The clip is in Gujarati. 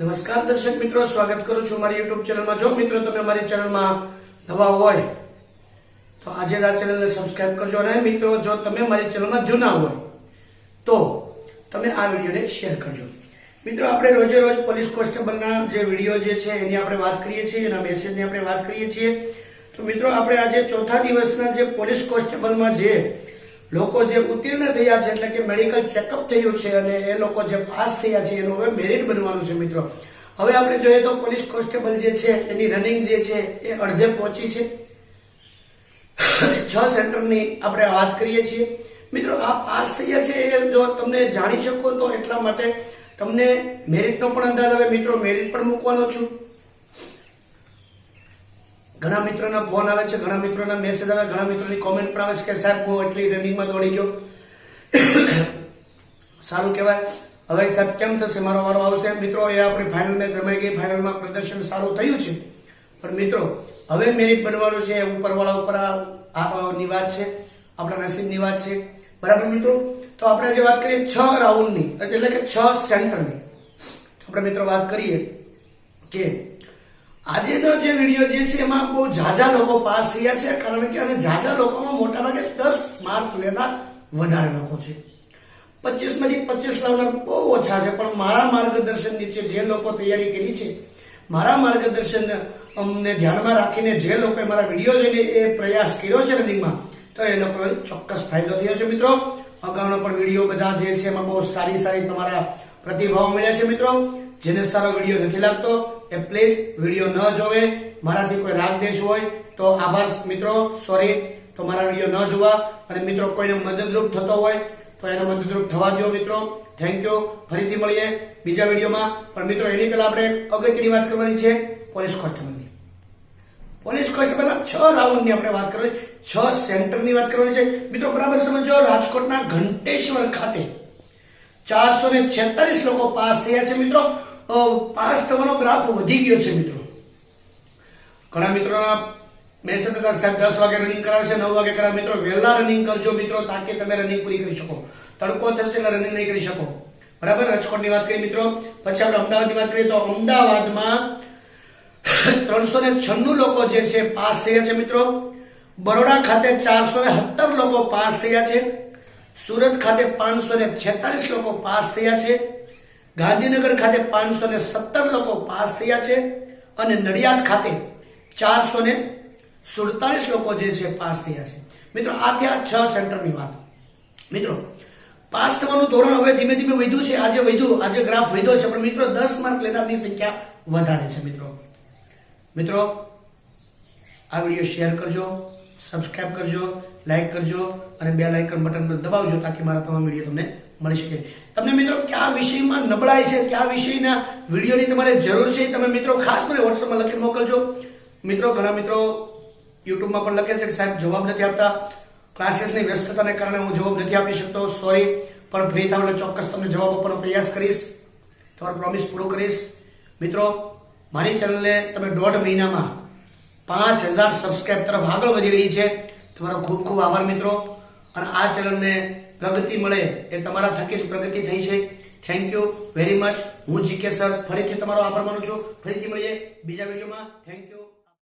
નમસ્કાર દર્શક મિત્રો, સ્વાગત કરું છું મારી યુટ્યુબ ચેનલમાં જો મિત્રો તમે મારી ચેનલમાં નવા હોય, તો આજે આ ચેનલને સબસ્ક્રાઇબ કરજો. અને મિત્રો, જો તમે મારી ચેનલમાં જૂના હોય, તો તમે આ વિડીયોને શેર કરજો. મિત્રો, આપણે રોજે રોજ પોલીસ કોન્સ્ટેબલના જે વીડિયો જે છે, એની આપણે વાત કરીએ છીએ, એના મેસેજની આપણે વાત કરીએ છીએ. તો મિત્રો, આપણે આજે ચોથા દિવસના જે પોલીસ કોન્સ્ટેબલમાં જે લોકો જે ઉત્તીર્ણ થયા છે, એટલે કે મેડિકલ ચેકઅપ થયું છે અને એ લોકો જે પાસ થયા છે, એનું હવે મેરિટ બનવાનું છે મિત્રો. હવે આપણે જોઈએ તો પોલીસ કોન્સ્ટેબલ જે છે, એની રનિંગ જે છે, એ અડધે પહોંચી છે. છ સેન્ટરની આપણે વાત કરીએ છીએ. મિત્રો, આ પાસ થયા છે એ જો તમને જાણી શકો તો એટલા માટે તમને મેરિટનો પણ અંદાજ આવે. મિત્રો મેરિટ પણ મૂકવાનો છું. ઘણા મિત્રોના ફોન આવે છે, ઘણા મિત્રોના મેસેજ આવે, ઘણા મિત્રોની કોમેન્ટ પણ આવે છે કે સાહેબ, હું એટલી રનિંગમાં દોડી ગયો. સારું કહેવાય. હવે સાહેબ, કેમ થશે? મારો વારો આવશે. મિત્રો, એ આપણી ફાઇનલ મેચ રમાઈ ગઈ. ફાઇનલમાં પ્રદર્શન સારું થયું છે. પણ મિત્રો, હવે મેરિટ બનવાનું છે. ઉપરવાળા ઉપર આ ની વાત છે. આપણા નસીબની વાત છે. બરાબર મિત્રો? તો આપણે જે વાત કરીએ છ રાઉન્ડની, એટલે કે છ સેન્ટરની. આપણે મિત્રો વાત કરીએ કે આજેનો જે વીડિયો જે છે એમાં બહુ ઝાઝા લોકો પાસ થયા છે, કારણ કે અને ઝાઝા લોકોમાં મોટા ભાગે દસ માર્ક લેનાર વધારે લોકો છે. પચીસમાંથી પચીસ લાવનાર બહુ ઓછા છે, પણ મારા માર્ગદર્શન નીચે જે લોકો તૈયારી કરી છે, મારા માર્ગદર્શન અમને ધ્યાનમાં રાખીને જે લોકોએ મારા વીડિયો જોઈને એ પ્રયાસ કર્યો છે રનિંગમાં, તો એ લોકોને ચોક્કસ ફાયદો થયો છે મિત્રો. અગાઉનો પણ વીડિયો બધા જે છે એમાં બહુ સારી સારી તમારા પ્રતિભાવો મળ્યા છે મિત્રો. જેને સારો વીડિયો નથી લાગતો એ પ્લીઝ વીડિયો ન જોવે, મારાથી કોઈ રાગ દેશ હોય, તો આભાર મિત્રો સોરી તો મારા વીડિયો ન જોવા. અને મિત્રો, કોઈને મદદરૂપ થતો હોય, તો એને મદદરૂપ થવા દો મિત્રો. થેન્ક યુ ફરીથી મળીએ બીજા વિડીયોમાં પણ મિત્રો, એની પહેલા આપણે અગત્યની વાત કરવાની છે પોલીસ કોન્સ્ટેબલની પોલીસ કોન્સ્ટેબલના છ રાઉન્ડની આપણે વાત કરવાની છ. સેન્ટરની વાત કરવાની છે. મિત્રો, બરાબર સમજો, રાજકોટના ઘંટેશ્વર ખાતે ચારસો ને છેતાલીસ લોકો પાસ થયા છે, મિત્રો. પાસ થવાનો ગ્રાફ વધી ગયો છે મિત્રો. ઘણા મિત્રોના મેસેજ હતા સાહેબ દસ વાગે રનિંગ કરાવશે નવ વાગે કરાવે, મિત્રો વહેલા રનિંગ કરજો મિત્રો, તાકે તમે રનિંગ પૂરી કરી શકો. તડકો થશે એટલે રનિંગ નહીં કરી શકો. બરાબર? રાજકોટની વાત કરીએ મિત્રો. પછી આપણે અમદાવાદની વાત કરીએ તો અમદાવાદમાં ત્રણસો ને છન્નું લોકો જે છે પાસ થયા છે મિત્રો. બરોડા ખાતે ચારસો ને સત્તર લોકો પાસ થયા છે. સુરત ખાતે પાંચસો ને છેતાલીસ લોકો પાસ થયા છે. ગાંધીનગર ખાતે પાંચસો ને સત્તર લોકો પાસ થયા છે અને નડિયાદ ખાતે ચારસો ને સુડતાલીસ લોકો જે છે પાસ થયા છે. મિત્રો આ થયા છ સેન્ટરની વાત. મિત્રો, પાસ થવાનું ધોરણ હવે ધીમે ધીમે વધ્યું છે. આજે વધ્યું, આજે ગ્રાફ વધ્યો છે, પણ મિત્રો, દસ માર્ક લેનારની સંખ્યા વધારે છે, મિત્રો. મિત્રો, આ વીડિયો શેર કરજો. સબસ્ક્રાઇબ કરજો, લાઇક કરજો અને બે લાઇકન બટન પર દબાવજો તાકી મારા તમામ વીડિયો તમને મળી શકે. તમને મિત્રો કયા વિષયમાં નબળાઈ છે, કયા વિષયના વિડીયોની તમારે જરૂર છે તમે મિત્રો ખાસ મને વોટ્સઅપમાં લખી મોકલજો. મિત્રો, ઘણા મિત્રો યુટ્યુબમાં પણ લખે છે કે સાહેબ જવાબ નથી આપતા. ક્લાસીસની વ્યસ્તતાને કારણે હું જવાબ નથી આપી શકતો. સોરી પણ ફ્રી થાવ એટલે ચોક્કસ તમને જવાબ આપવાનો પ્રયાસ કરીશ. તમારો પ્રોમિસ પૂરો કરીશ. મિત્રો, મારી ચેનલને તમે દોઢ મહિનામાં પાંચ હજાર સબસ્ક્રાઈબ તરફ આગળ વધી રહી છે. તમારો ખૂબ ખૂબ આભાર મિત્રો. અને આ ચેનલને પ્રગતિ મળે એ તમારા થકી જ પ્રગતિ થઈ છે. થેન્ક યુ વેરી મચ હું જીકે સર ફરીથી તમારો આભાર માનું છું. ફરીથી મળીએ બીજા વિડીયોમાં. Thank you